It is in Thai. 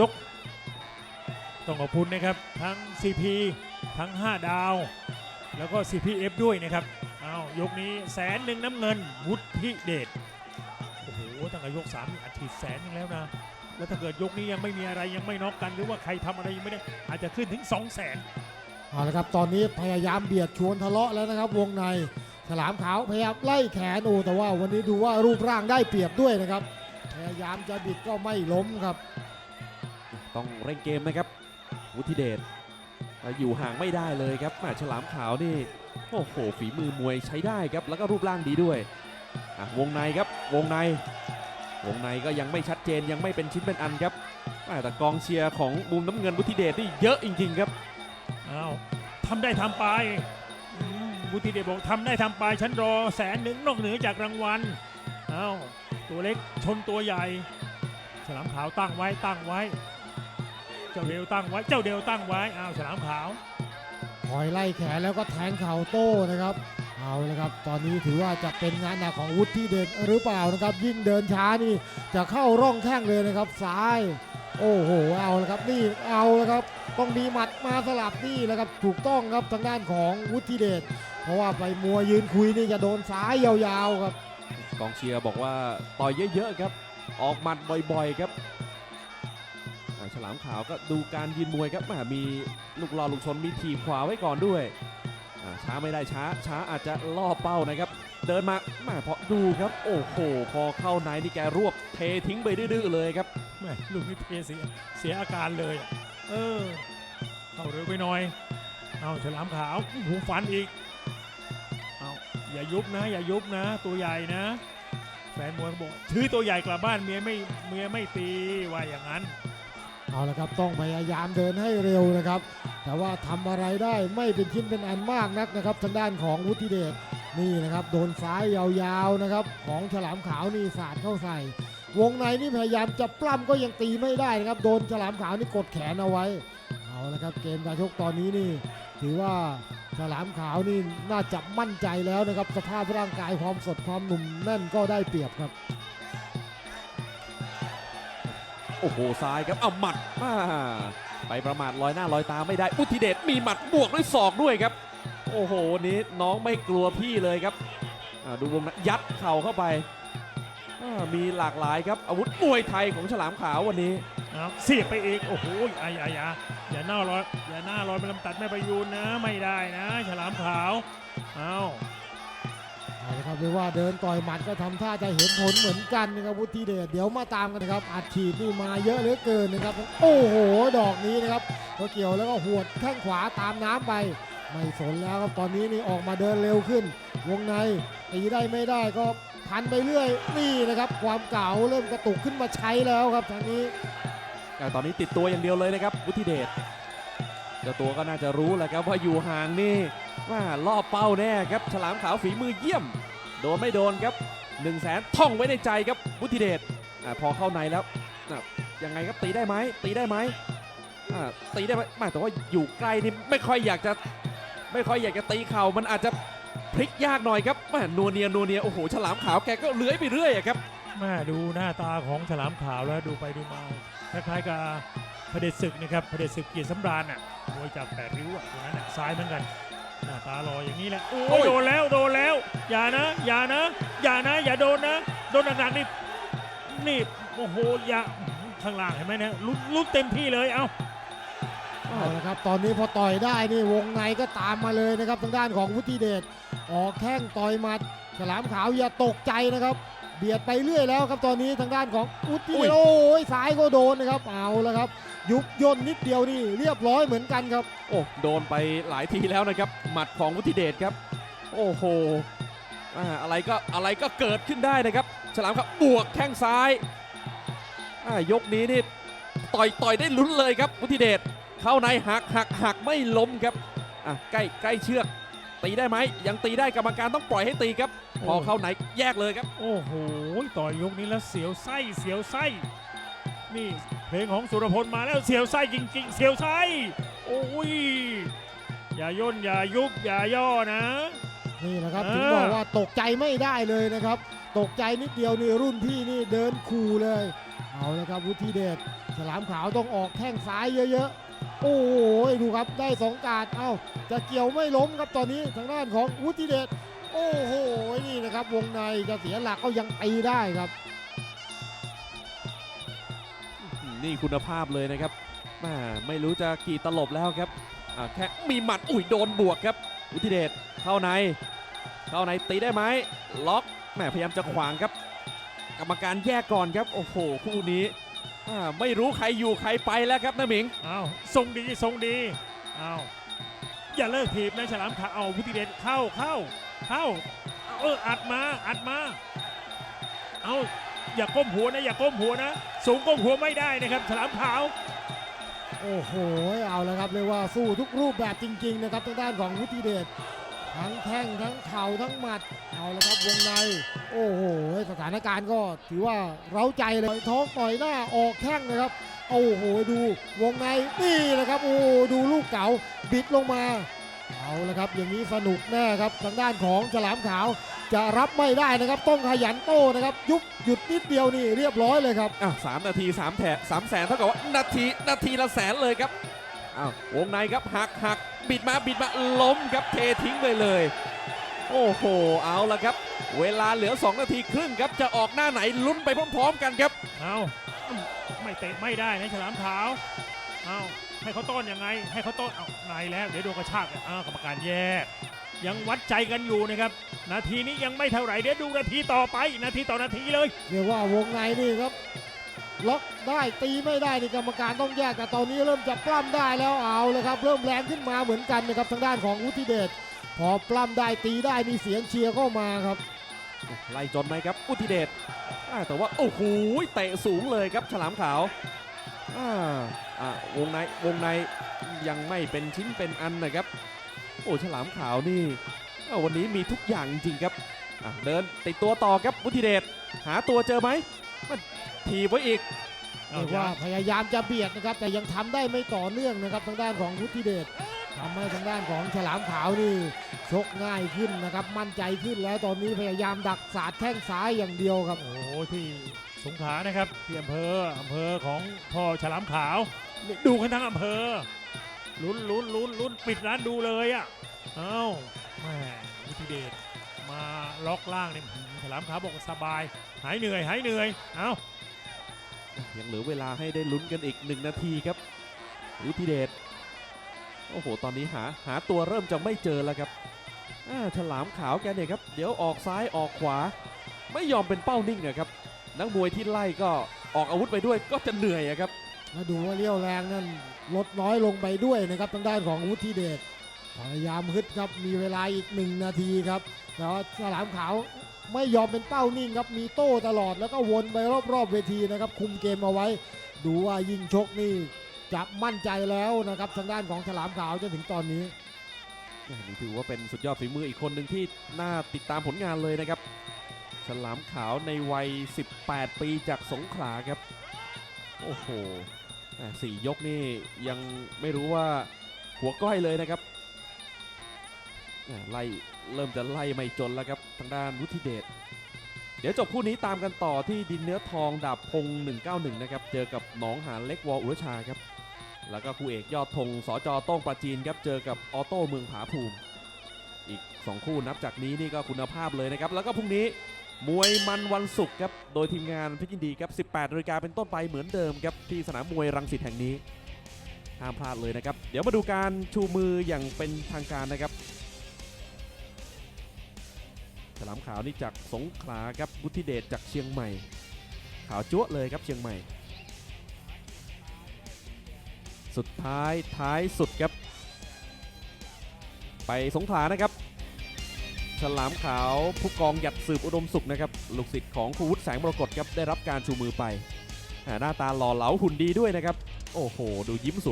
ยก ต้องขอบคุณนะครับ ทั้ง CP ทั้ง 5 ดาว แล้วก็ CPF ด้วยนะครับเอายกนี้แสนหนึ่งน้ำเงิน วุฒิเดชโอ้โหตั้งแต่ยก3นี่อาทิตย์แสนหนึงแล้วนะ แล้วถ้าเกิดยกนี้ยังไม่มีอะไรยังไม่น็อกกัน หรือว่าใครทำอะไรยังไม่ได้ อาจจะขึ้นถึง 2 0 0แสนเอาละครับ ตอนนี้พยายามเบียดชวนทะเลาะแล้วนะครับ วงในฉลามขาวพยายามไล่แขนโอ้แต่ว่าวันนี้ดูว่ารูปร่างได้เปรียบด้วยนะครับ พยายามจะบิดก็ไม่ล้มครับ ต้องเร่งเกมนะครับ วุฒิเดชอยู่ห่างไม่ได้เลยครับแม่ฉลามขาวนี่โอ้โหฝีมือมวยใช้ได้ครับ แล้วก็รูปร่างดีด้วยวงในครับวงใน วงในก็ยังไม่ชัดเจนยังไม่เป็นชิ้นเป็นอันครับแต่กองเชียร์ของมุมน้ำเงินวุฒิเดชนี่เยอะจริงๆครับเอาทำได้ทำไปอืมบุติเดชบอกทำได้ทำไปฉันรอแสนหนึ่งนอกเหนือจากรางวัลเอาตัวเล็กชนตัวใหญ่ ฉลามขาวตั้งไว้ตั้งไว้ เจ้าเดวตั้งไว้ เจ้าเดวตั้งไว้อ้าวฉลามขาวคอยไล่แขนแล้วก็แทงเข่าโต้นะครับ เอาละครับ ตอนนี้ถือว่าจะเป็นงานหนักของวุฒิเดชหรือเปล่านะครับ ยิ่งเดินช้านี่จะเข้าร่องแข้งเลยนะครับซ้าย โอ้โห เอาละครับนี่เอาละครับ ต้องมีหมัดมาสลับนี่แหละครับ ถูกต้องครับทางด้านของวุฒิเดช เพราะว่าไปมัวยืนคุยนี่จะโดนซ้ายยาวๆครับ กองเชียร์บอกว่าต่อยเยอะๆครับ ออกหมัดบ่อยๆครับอ่า ฉลามขาวก็ดูการยืนมวยครับแม่มีลูกรอลูกชนมีถีบขวาไว้ก่อนด้วยช้าไม่ได้ช้าช้าอาจจะล่อเป้านะครับ เดินมาแม่พอดูครับ โอ้โห พอเข้าในนี่แกรวบเททิ้งไปดื้อเลยครับแม่ลูกนี้เทเสียเสียอาการเลย เออ เข้าเร็วไปหน่อย เอาฉลามขาวหูฟันอีก เอาอย่ายุบนะ อย่ายุบนะ ตัวใหญ่นะ แฟนมวยบอกถือตัวใหญ่กลับบ้านเมียไม่เมียไม่ตีว่าอย่างนั้น เอาละครับต้องพยายามเดินให้เร็วนะครับ แต่ว่าทำอะไรได้ไม่เป็นชิ้นเป็นอันมากนักนะครับ ทางด้านของวุฒิเดชนี่นะครับโดนซ้ายยาวๆนะครับ ของฉลามขาวนี่สาดเข้าใส่ วงในนี่พยายามจะปล้ำก็ยังตีไม่ได้นะครับ โดนฉลามขาวนี่กดแขนเอาไว้ เอาละครับเกมการชกตอนนี้นี่ ถือว่าฉลามขาวนี่น่าจะมั่นใจแล้วนะครับ สภาพร่างกายความสดความหนุ่มแน่นก็ได้เปรียบครับ โอ้โหซ้ายครับเอาหมัดมาไปประมาทลอยหน้าลอยตาไม่ได้ อุทิเดชมีหมัดบวกด้วยศอกด้วยครับ โอ้โหวันนี้น้องไม่กลัวพี่เลยครับอ่าดูวงนะยัดเข่าเข้าไปอ่ามีหลากหลายครับ อาวุธมวยไทยของฉลามขาววันนี้เอาเสียบไปอีกโอ้โหอย่าอย่าอย่าอย่าหน้าร้อยอย่าหน้าร้อยเป็นลำตัดแม่ประยูนนะ ไม่ได้นะ ฉลามขาวเอา เอาละครับเรียกว่าเดินต่อยหมัดก็ทำท่าจะเห็นผลเหมือนกันนะครับวุฒิเดชเดี๋ยวมาตามกันนะครับอัดฉีดนี่มาเยอะเหลือเกินนะครับ โอ้โห ดอกนี้นะครับพอเกี่ยวแล้วก็หวดแข้งขวาตามน้ำไปไม่สนแล้วครับตอนนี้นี่ออกมาเดินเร็วขึ้น วงในตีได้ไม่ได้ก็พันไปเรื่อยนี่นะครับ ความเก่าเริ่มกระตุกขึ้นมาใช้แล้วครับทางนี้แต่ตอนนี้ติดตัวอย่างเดียวเลยนะครับวุฒิเดชเจ้าตัวก็น่าจะรู้แหละครับว่าอยู่ห่างนี่ ล่อเป้าแน่ครับฉลามขาวฝีมือเยี่ยม โดนไม่โดนครับ1นึ่งแสนท่องไว้ในใจครับวุฒิเดชอาพอเข้าในแล้วอะยังไงครับตีได้ไหมตีได้ไหมตีได้ไหมไม่แต่ว่าอยู่ใกล้นี่ไม่ค่อยอยากจะไม่ค่อยอยากจะตีเข่ามันอาจจะพลิกยากหน่อยครับแม่นัวเนียนัวเนียโอ้โหฉลามขาวแกก็เลื้อยไปเรื่อยครับแม่ดูหน้าตาของฉลามขาวแล้วดูไปดูมาคล้ายๆกับพระเดชศึกนะครับพระเดชศึกเกียรติสำราญอะมวยจากแปดริ้วอะตรงนั้นอะซ้ายเหมือนกัน หน้าตาลอยอย่างนี้แหละโอ้โอ้ยยโดนแล้วโดนแล้ว อย่านะอย่านะอย่านะ อย่าโดนนะ โดนหนักๆนี่นี่โอ้โหอย่าข้างล่างเห็นไหมเนี่ยลุกลุกเต็มที่เลยเอ้าเอาละครับตอนนี้พอต่อยได้นี่วงในก็ตามมาเลยนะครับทางด้านของวุฒิเดชออกแข้งต่อยหมัดฉลามขาวอย่าตกใจนะครับ เบียดไปเรื่อยแล้วครับตอนนี้ทางด้านของวุฒิเดชโอ้ยซ้ายก็โดนนะครับเอาละครับ ยุบย่นนิดเดียวนี่เรียบร้อยเหมือนกันครับ โอ้โดนไปหลายทีแล้วนะครับ หมัดของวุฒิเดชครับ โอ้โหอ่าอะไรก็อะไรก็เกิดขึ้นได้นะครับ ฉลามครับบวกแข้งซ้ายอ่ายกนี้นี่ต่อยต่อยได้ลุ้นเลยครับวุฒิเดชเข้าในหักหักหักไม่ล้มครับอะใกล้ใกล้เชือกตีได้ไหมยังตีได้กรรมการต้องปล่อยให้ตีครับ พอเข้าในแยกเลยครับ โอ้โห ต่อยยกนี้แล้วเสียวไส้เสียวไส้ นี่เพลงของสุรพลมาแล้วเสียวไส้จริง ๆ เสียวไส้ โอ้ย อย่าย่นอย่ายุบอย่าย่อนะ นี่แหละครับเออถึงบอกว่าตกใจไม่ได้เลยนะครับ ตกใจนิดเดียวนี่รุ่นพี่นี่เดินขู่เลย เอาละครับวุฒิเดชฉลามขาวต้องออกแข้งซ้ายเยอะๆ โอ้โหดูครับได้สองการดเอ้าจะเกี่ยวไม่ล้มครับตอนนี้ทางด้านของวุฒิเดช โอ้โห นี่นะครับ วงในจะเสียหลักก็ยังตีได้ครับอืมนี่คุณภาพเลยนะครับแม่ไม่รู้จะกี่ตลบแล้วครับอ่าแค่มีหมัดอุ้ยโดนบวกครับวุฒิเดชเข้าใน เข้าในตีได้ไหมล็อกแหม่พยายามจะขวางครับ กรรมการแยกก่อนครับ โอ้โห คู่นี้อ่าไม่รู้ใครอยู่ใครไปแล้วครับน้าหมิงเอาทรงดีทรงดีเอาอย่าเลิกถีบนะฉลามขาวเอาวุฒิเดชเข้าเข้า เข้าเอาเอออัดมาอัดมา เอาอย่าก้มหัวนะ อย่าก้มหัวนะ สูงก้มหัวไม่ได้นะครับฉลามขาว โอ้โห เอาแล้วครับเรียกว่าสู้ทุกรูปแบบจริง ๆ นะครับทางด้านของวุฒิเดชทั้งแข้งทั้งเข่าทั้งหมัด เอาแล้วครับวงใน โอ้โห สถานการณ์ก็ถือว่าเร้าใจเลยท้องต่อยหน้าออกแข้งนะครับ โอ้โห ดูวงในนี่นะครับ โอ้ดูลูกเก๋าบิดลงมา เอาละครับอย่างนี้สนุกแน่ครับทางด้านของฉลามขาวจะรับไม่ได้นะครับต้องขยันโต้นะครับ ยุบหยุดนิดเดียวนี่เรียบร้อยเลยครับอะสามนาทีสามแถสามแสนเท่ากับว่านาทีนาทีละแสนเลยครับอ้าววงในครับหักหักบิดมาบิดมาล้มครับเททิ้งไปเลย โอ้โหเอาละครับ เวลาเหลือ 2 นาทีครึ่งครับจะออกหน้าไหนลุ้นไปพร้อม ๆ กันครับ เอาไม่เตะไม่ได้นะฉลามขาวเอา ให้เขาต้อนยังไง ให้เขาต้อนเอาในแล้วเดี๋ยวโดนกระชากอะอ้าวกรรมการแยก ยังวัดใจกันอยู่นะครับ นาทีนี้ยังไม่เท่าไหร่เดี๋ยวดูนาทีต่อไป นาทีต่อนาทีเลย เรียกว่าวงในนี่ครับล็อกได้ตีไม่ได้นี่กรรมการต้องแยกแต่ตอนนี้เริ่มจะปล้ำได้แล้วเอาเลยครับ เริ่มแรงขึ้นมาเหมือนกันนะครับทางด้านของวุฒิเดชพอปล้ำได้ตีได้มีเสียงเชียร์เข้ามาครับไล่จนไหมครับอุทิเดชอ่าแต่ว่าโอ้โหเตะสูงเลยครับฉลามขาวอ่า อ่าวงในวงในยังไม่เป็นชิ้นเป็นอันนะครับ โอ้ฉลามขาวนี่อ่าวันนี้มีทุกอย่างจริงๆครับอะเดินติดตัวต่อครับวุฒิเดชหาตัวเจอไหมมันทีบไว้อีกเอาเรียกว่าพยายามจะเบียดนะครับ แต่ยังทำได้ไม่ต่อเนื่องนะครับทางด้านของวุฒิเดชทำให้ทางด้านของฉลามขาวนี่ชกง่ายขึ้นนะครับ มั่นใจขึ้นแล้วตอนนี้พยายามดักสาดแข้งซ้ายอย่างเดียวครับ โอ้โหที่ สงขลานะครับที่อำเภออำเภอของพ่อฉลามขาว ดูกันทั้งอำเภอลุ้นลุ้นลุ้นลุ้นปิดร้านดูเลยอะเอ้าแม่วุฒิเดชมาล็อกล่างเนี่ยฉลามขาวบอกสบาย หายเหนื่อยหายเหนื่อยเอ้ายังเหลือเวลาให้ได้ลุ้นกันอีกหนึ่งนาทีครับวุฒิเดชโอ้โห ตอนนี้หาหาตัวเริ่มจะไม่เจอแล้วครับอ่าฉลามขาวแกเนี่ยครับ เดี๋ยวออกซ้ายออกขวา ไม่ยอมเป็นเป้านิ่งอะครับ นักมวยที่ไล่ก็ออกอาวุธไปด้วยก็จะเหนื่อยอะครับมาดูว่าเลี้ยวแรงนั่นลดน้อยลงไปด้วยนะครับทางด้านของวุฒิเดชพยายามฮึดครับมีเวลาอีกหนึ่งนาทีครับแต่ว่าฉลามขาวไม่ยอมเป็นเป้านิ่งครับมีโต้ตลอดแล้วก็วนไปรอบๆเวทีนะครับ คุมเกมเอาไว้ ดูว่ายิงชกนี่จะมั่นใจแล้วนะครับทางด้านของฉลามขาวจนถึงตอนนี้นี่ถือว่าเป็นสุดยอดฝีมืออีกคนหนึ่งที่น่าติดตามผลงานเลยนะครับ ฉลามขาวในวัย 18 ปีจากสงขลาครับ โอ้โหอ่สี่ยกนี่ยังไม่รู้ว่าหัวก้อยเลยนะครับอ่าไล่เริ่มจะไล่ไม่จนแล้วครับทางด้านวุฒิเดช เดี๋ยวจบคู่นี้ตามกันต่อที่ดินเนื้อทองดาบพง 191 นะครับ เจอกับหนองหานเล็กวออุรชาครับ แล้วก็คู่เอกยอดธงสจโต้งประจีนครับ เจอกับออโต้เมืองผาภูมิ อีก 2 คู่นับจากนี้นี่ก็คุณภาพเลยนะครับ แล้วก็พรุ่งนี้ มวยมันวันศุกร์ครับ โดยทีมงานพิจินดีครับ 18นาฬิกาเป็นต้นไปเหมือนเดิมครับ ที่สนามมวยรังสิตแห่งนี้ ห้ามพลาดเลยนะครับ เดี๋ยวมาดูการชูมืออย่างเป็นทางการนะครับฉลามขาวนี่จากสงขลาครับวุฒิเดชจากเชียงใหม่ ขาวจั๊วเลยครับเชียงใหม่ สุดท้ายท้ายสุดครับ ไปสงขลานะครับ ฉลามขาวผู้กองหยัดสืบอุดมสุขนะครับลูกศิษย์ของครูวุฒิแสงมรกตครับได้รับการชูมือไปหน้าตาหล่อเหลาหุ่นดีด้วยนะครับ โอ้โห ดูยิ้มสวย